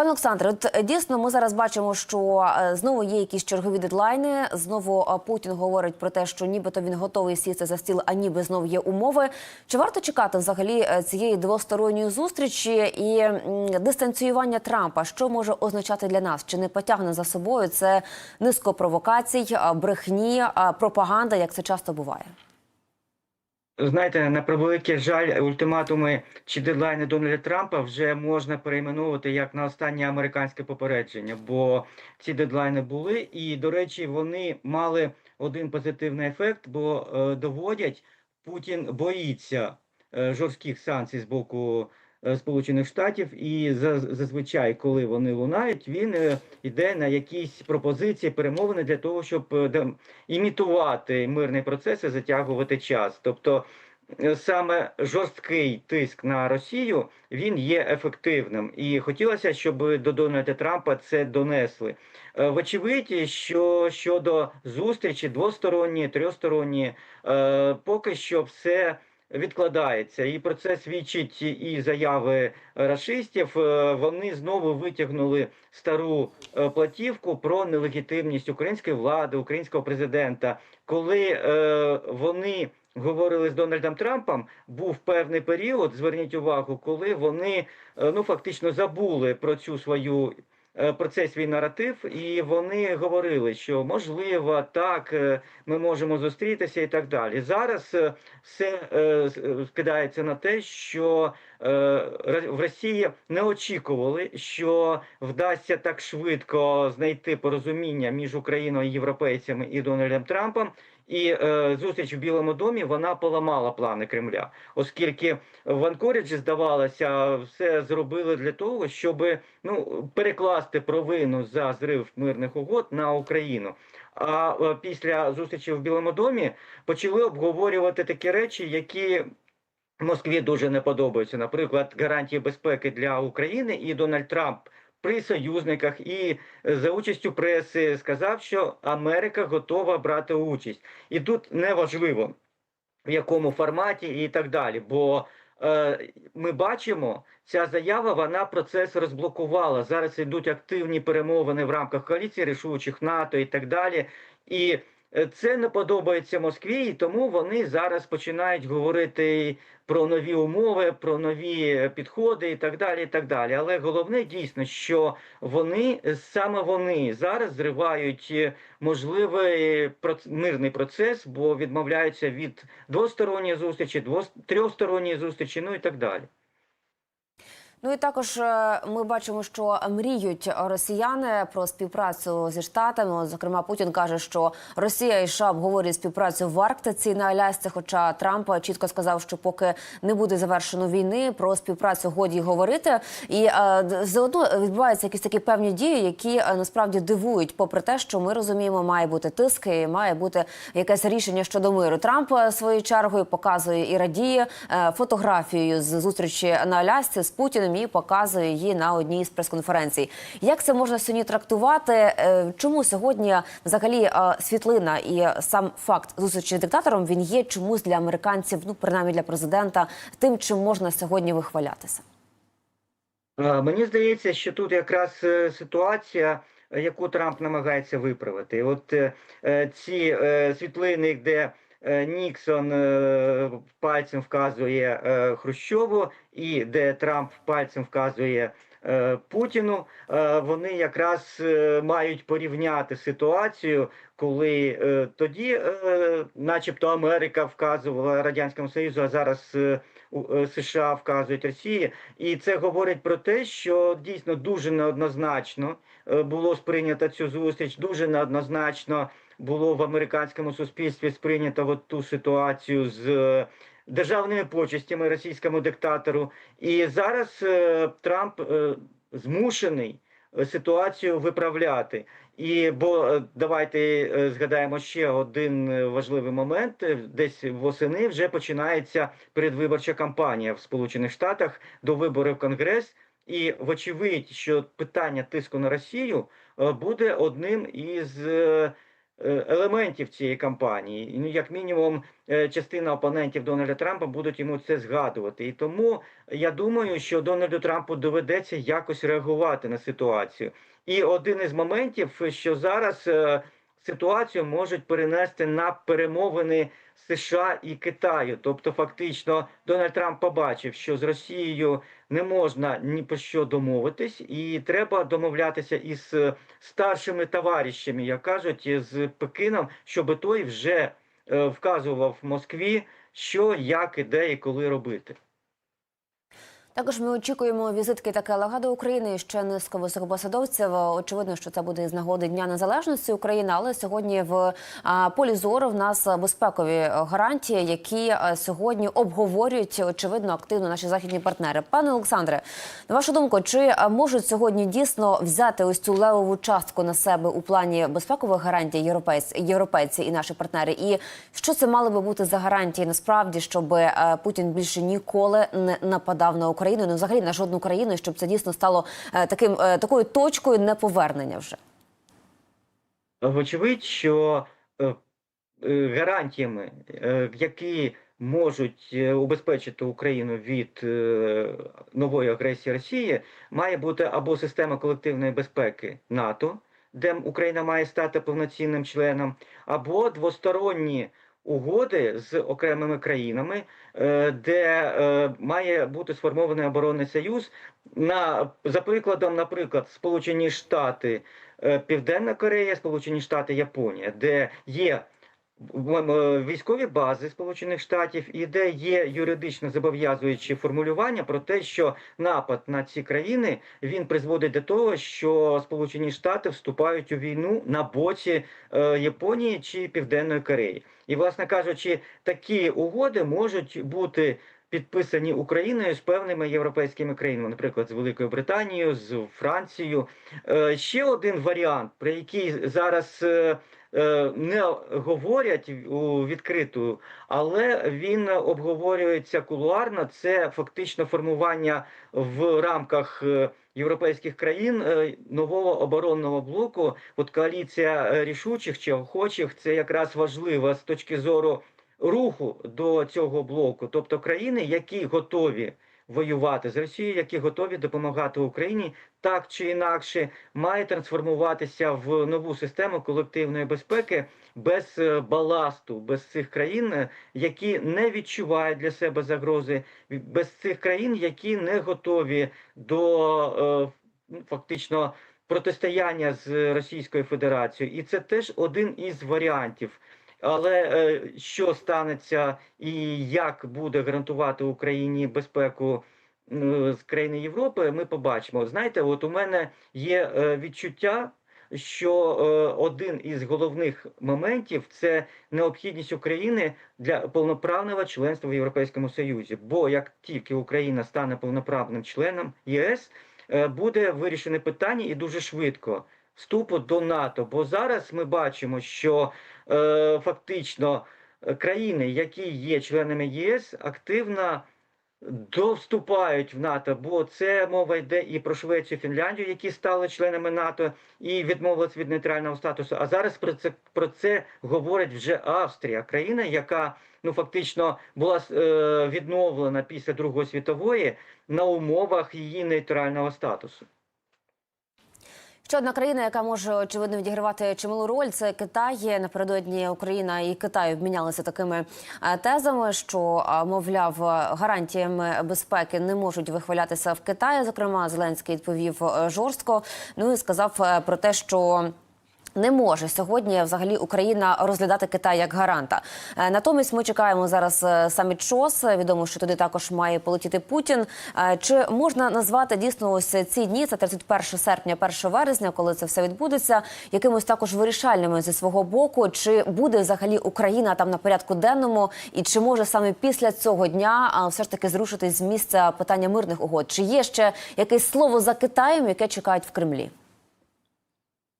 Пане Олександре, от е, дійсно ми зараз бачимо, що е, знову є якісь чергові дедлайни. Знову е, Путін говорить про те, що нібито він готовий сісти за стіл, а ніби знов є умови. Чи варто чекати взагалі цієї двосторонньої зустрічі і дистанціювання Трампа? Що може означати для нас? Чи не потягне за собою це низко провокацій, брехні, пропаганда, як це часто буває? Знаєте, на превеликий жаль, ультиматуми чи дедлайни Дональда Трампа вже можна перейменувати як на останнє американське попередження, бо ці дедлайни були, і, до речі, вони мали один позитивний ефект, бо е, доводять, Путін боїться е, жорстких санкцій з боку Сполучених Штатів, і за- зазвичай, коли вони лунають, він е, йде на якісь пропозиції, перемовини для того, щоб е, імітувати мирний процес і затягувати час. Тобто е, саме жорсткий тиск на Росію він є ефективним, і хотілося, щоб до Дональда Трампа це донесли. Е, Вочевидь, що щодо зустрічі двосторонні, трьохсторонні, е, поки що все. Відкладається, і про це свідчить і заяви рашистів. Е, Вони знову витягнули стару е, платівку про нелегітимність української влади, українського президента. Коли е, вони говорили з Дональдом Трампом, був певний період. Зверніть увагу, коли вони е, ну фактично забули про цю свою. Е, Про цей свій наратив, і вони говорили, що можливо так е, ми можемо зустрітися і так далі. Зараз е, все скидається на те, що в Росії не очікували, що вдасться так швидко знайти порозуміння між Україною, європейцями і Дональдом Трампом. І е, зустріч в Білому домі вона поламала плани Кремля, оскільки в Анкоріджі, здавалося, все зробили для того, щоб ну перекласти провину за зрив мирних угод на Україну. А е, після зустрічі в Білому домі почали обговорювати такі речі, які Москві дуже не подобаються. Наприклад, гарантії безпеки для України і Дональд Трамп при союзниках і е, за участю преси сказав, що Америка готова брати участь, і тут неважливо в якому форматі і так далі. Бо е, ми бачимо, ця заява вона процес розблокувала. Зараз йдуть активні перемовини в рамках коаліції рішучих НАТО і так далі. І це не подобається Москві, і тому вони зараз починають говорити про нові умови, про нові е, підходи і так далі. і так далі. Але головне дійсно, що вони саме вони зараз зривають е, можливий мирний процес, бо відмовляються від двосторонньої зустрічі, двос- трьохсторонньої зустрічі, ну і так далі. Ну і також е, ми бачимо, що мріють росіяни про співпрацю зі штатами. Зокрема, Путін каже, що Росія і США обговорюють співпрацю в Арктиці на Алясці. Хоча Трамп чітко сказав, що поки не буде завершено війни, про співпрацю годі говорити. І е, заодно відбуваються якісь такі певні дії, які е, насправді дивують, попри те, що ми розуміємо, має бути тиск і має бути якесь рішення щодо миру. Трамп своєю чергою показує і радіє фотографією з зустрічі на Алясці з Путіним і показує її на одній з прес-конференцій. Як це можна сьогодні трактувати? Е, Чому сьогодні взагалі е, світлина і сам факт зустрічі з диктатором він є чомусь для американців, ну принаймні для президента, тим, чим можна сьогодні вихвалятися? Е, Мені здається, що тут якраз ситуація, яку Трамп намагається виправити. От е, ці е, світлини, де Ніксон е, пальцем вказує е, Хрущову, і де Трамп пальцем вказує е, Путіну, е, вони якраз е, мають порівняти ситуацію, коли е, тоді, е, начебто, Америка вказувала Радянському Союзу, а зараз е, е, США вказують Росії. І це говорить про те, що дійсно дуже неоднозначно е, було сприйнято цю зустріч, дуже неоднозначно було в американському суспільстві сприйнято от ту ситуацію з е, державними почестями російському диктатору. І зараз е, Трамп е, змушений ситуацію виправляти. І бо давайте згадаємо ще один важливий момент. Десь восени вже починається передвиборча кампанія в Сполучених Штатах до виборів в Конгрес. І вочевидь, що питання тиску на Росію буде одним із елементів цієї кампанії. Ну, як мінімум, е, частина опонентів Дональда Трампа будуть йому це згадувати. І тому я думаю, що Дональду Трампу доведеться якось реагувати на ситуацію. І один із моментів, що зараз е, ситуацію можуть перенести на перемовини США і Китаю. Тобто, фактично, Дональд Трамп побачив, що з Росією не можна ні про що домовитись, і треба домовлятися із е, старшими товаришами, як кажуть, з Пекином, щоб той вже е, вказував Москві, що, як, і де і коли робити. Також ми очікуємо візитки Такела до України ще низку високопосадовців. Очевидно, що це буде з нагоди Дня Незалежності України. Але сьогодні в полі зору в нас безпекові гарантії, які сьогодні обговорюють очевидно активно наші західні партнери. Пане Олександре, на вашу думку, чи можуть сьогодні дійсно взяти ось цю левову частку на себе у плані безпекових гарантій європейці, європейці і наші партнери? І що це мали би бути за гарантії насправді, щоб Путін більше ніколи не нападав на Україну, ну взагалі на жодну країну, щоб це дійсно стало е, таким е, такою точкою неповернення вже? Вочевидь, що е, гарантіями, які можуть убезпечити Україну від нової агресії Росії, має бути або система колективної безпеки НАТО, де Україна має стати повноцінним членом, або двосторонні угоди з окремими країнами, е, де е, має бути сформований оборонний союз. На за прикладом, наприклад, Сполучені Штати, е, Південна Корея, Сполучені Штати, Японія, де є військові бази Сполучених Штатів і де є юридично зобов'язуючі формулювання про те, що напад на ці країни він призводить до того, що Сполучені Штати вступають у війну на боці е, Японії чи Південної Кореї. І, власне кажучи, такі угоди можуть бути підписані Україною з певними європейськими країнами, наприклад, з Великою Британією, з Францією. Е, Ще один варіант, про який зараз е, е, не говорять у відкриту, але він обговорюється кулуарно. Це фактично формування в рамках е, європейських країн е, нового оборонного блоку. От коаліція е, рішучих чи охочих це якраз важливо з точки зору руху до цього блоку, тобто країни, які готові воювати з Росією, які готові допомагати Україні, так чи інакше має трансформуватися в нову систему колективної безпеки без е, баласту, без цих країн, е, які не відчувають для себе загрози, без цих країн, які не готові до е, ну, фактично протистояння з Російською Федерацією, і це теж один із варіантів. Але е, що станеться і як буде гарантувати Україні безпеку з країни Європи, ми побачимо. Знаєте, от у мене є е, відчуття, що е, один із головних моментів це необхідність України для повноправного членства в Європейському Союзі. Бо як тільки Україна стане повноправним членом ЄС, буде вирішене питання і дуже швидко вступу до НАТО. Бо зараз ми бачимо, що е, фактично е, країни, які є членами ЄС, активно довступають в НАТО, бо це мова йде і про Швецію, Фінляндію, які стали членами НАТО і відмовились від нейтрального статусу. А зараз про це про це говорить вже Австрія, країна, яка ну фактично була е, відновлена після Другої світової на умовах її нейтрального статусу. Ще одна країна, яка може очевидно відігравати чималу роль, це Китай. Напередодні Україна і Китай обмінялися такими е, тезами, що е, мовляв гарантіями безпеки не можуть вихвалятися в Китаї. Зокрема, Зеленський відповів е, жорстко. Ну і сказав про те, що. Не може сьогодні взагалі Україна розглядати Китай як гаранта. Е, Натомість ми чекаємо зараз е, саміт ЧОС. Відомо, що туди також має полетіти Путін. Е, Чи можна назвати дійсно ось ці дні? Це 31 серпня, 1 вересня, коли це все відбудеться, якимось також вирішальними зі свого боку. Чи буде взагалі Україна там на порядку денному, і чи може саме після цього дня все ж таки зрушитись з місця питання мирних угод? Чи є ще якесь слово за Китаєм, яке чекають в Кремлі?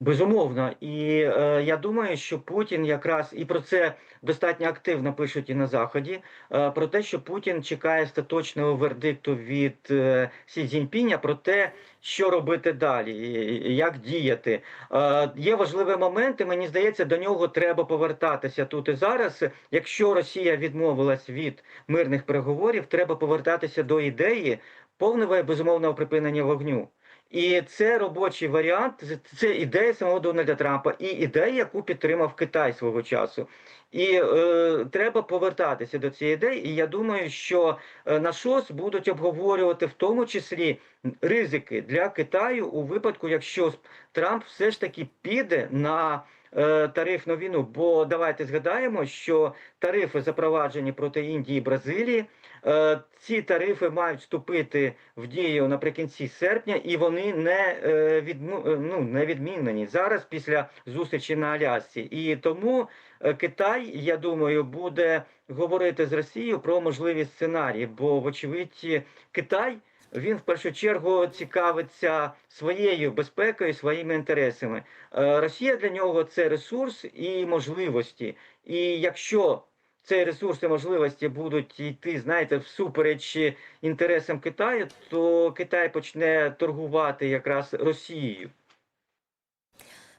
Безумовно, і е, я думаю, що Путін якраз і про це достатньо активно пишуть і на заході. е, про те, що Путін чекає остаточного вердикту від е, Сі Цзіньпіня про те, що робити далі, і- як діяти. Е, є важливі моменти. Мені здається, до нього треба повертатися тут і зараз. Якщо Росія відмовилась від мирних переговорів, треба повертатися до ідеї повного безумовного припинення вогню. І це робочий варіант, це- ідея самого Дональда Трампа, і ідея, яку підтримав Китай свого часу. І е, треба повертатися до цієї ідеї. І я думаю, що е, на ШОС будуть обговорювати в тому числі ризики для Китаю у випадку, якщо Трамп все ж таки піде на е, тарифну війну. Бо давайте згадаємо, що тарифи запроваджені проти Індії і Бразилії. Е, Ці тарифи мають вступити в дію наприкінці серпня, і вони не е, відму, е, ну, не відмінені зараз після зустрічі на Алясці. І тому Китай, я думаю, буде говорити з Росією про можливі сценарії, бо вочевидь Китай. Він в першу чергу цікавиться своєю безпекою, своїми інтересами. Росія для нього це ресурс і можливості. І якщо ці ресурси можливості будуть йти, знаєте, всупереч інтересам Китаю, то Китай почне торгувати якраз Росією.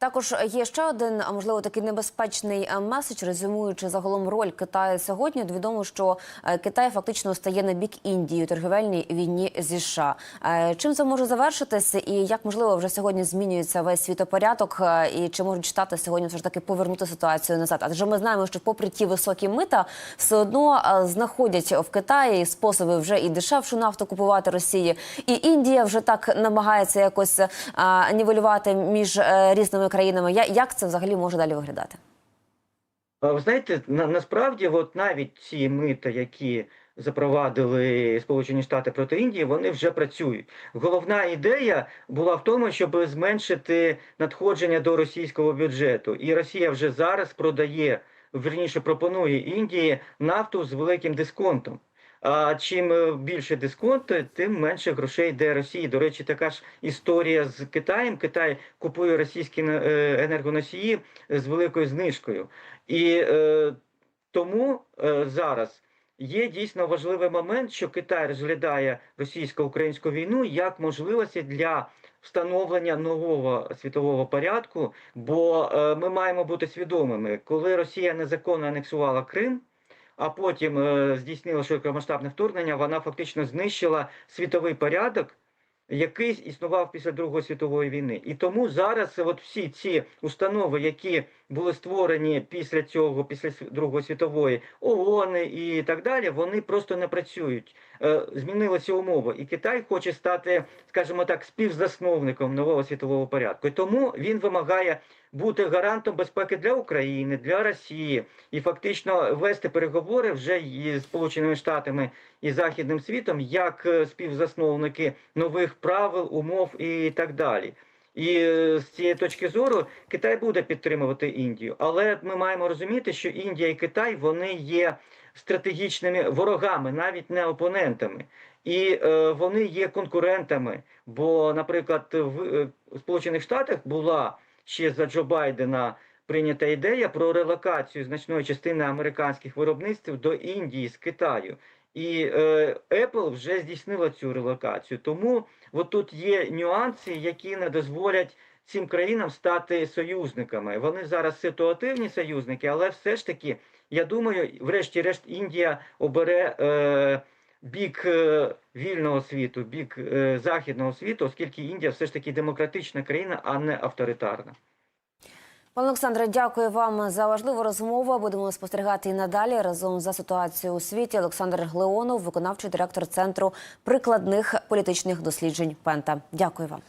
Також є ще один, а можливо, такий небезпечний е, меседж, резюмуючи загалом роль Китаю сьогодні. Відомо, що е, Китай фактично стає на бік Індії у торгівельній війні зі США. Е, Чим це може завершитися, і як можливо вже сьогодні змінюється весь світопорядок, і чи можуть штати сьогодні все ж таки повернути ситуацію назад? Адже ми знаємо, що попри ті високі мита, все одно знаходять в Китаї способи вже і дешевшу нафту купувати Росії, і Індія вже так намагається якось нівелювати між різними країнами. Як це взагалі може далі виглядати? Ви знаєте, на, насправді, от навіть ці мита, які запровадили Сполучені Штати проти Індії, вони вже працюють. Головна ідея була в тому, щоб зменшити надходження до російського бюджету. І Росія вже зараз продає, верніше пропонує Індії нафту з великим дисконтом. А чим е, більше дисконт, тим менше грошей йде Росії. До речі, така ж історія з Китаєм. Китай купує російські е, енергоносії з великою знижкою. І е, тому е, зараз є дійсно важливий момент, що Китай розглядає російсько-українську війну як можливості для встановлення нового світового порядку. Бо е, ми маємо бути свідомими, коли Росія незаконно анексувала Крим. А потім е, здійснила широкомасштабне вторгнення, вона фактично знищила світовий порядок, який існував після Другої світової війни. І тому зараз от всі ці установи, які були створені після цього, після Другої світової, ООН і так далі, вони просто не працюють. Е, Змінилися умови. І Китай хоче стати, скажімо так, співзасновником нового світового порядку. І тому він вимагає бути гарантом безпеки для України, для Росії і фактично вести переговори вже із Сполученими Штатами і Західним світом як е, співзасновники нових правил, умов і так далі. І е, з цієї точки зору Китай буде підтримувати Індію, але ми маємо розуміти, що Індія і Китай вони є стратегічними ворогами, навіть не опонентами. І е, вони є конкурентами. Бо, наприклад, в е, Сполучених Штатах була ще за Джо Байдена прийнята ідея про релокацію значної частини американських виробництв до Індії з Китаю. І е, Apple вже здійснила цю релокацію. Тому от тут є нюанси, які не дозволять цим країнам стати союзниками. Вони зараз ситуативні союзники, але все ж таки, я думаю, врешті-решт Індія обере. Е, Бік е, вільного світу, бік е, західного світу, оскільки Індія все ж таки демократична країна, а не авторитарна. Пане Олександре, дякую вам за важливу розмову. Будемо спостерігати і надалі разом за ситуацією у світі. Олександр Глеонов, виконавчий директор центру прикладних політичних досліджень Пента. Дякую вам.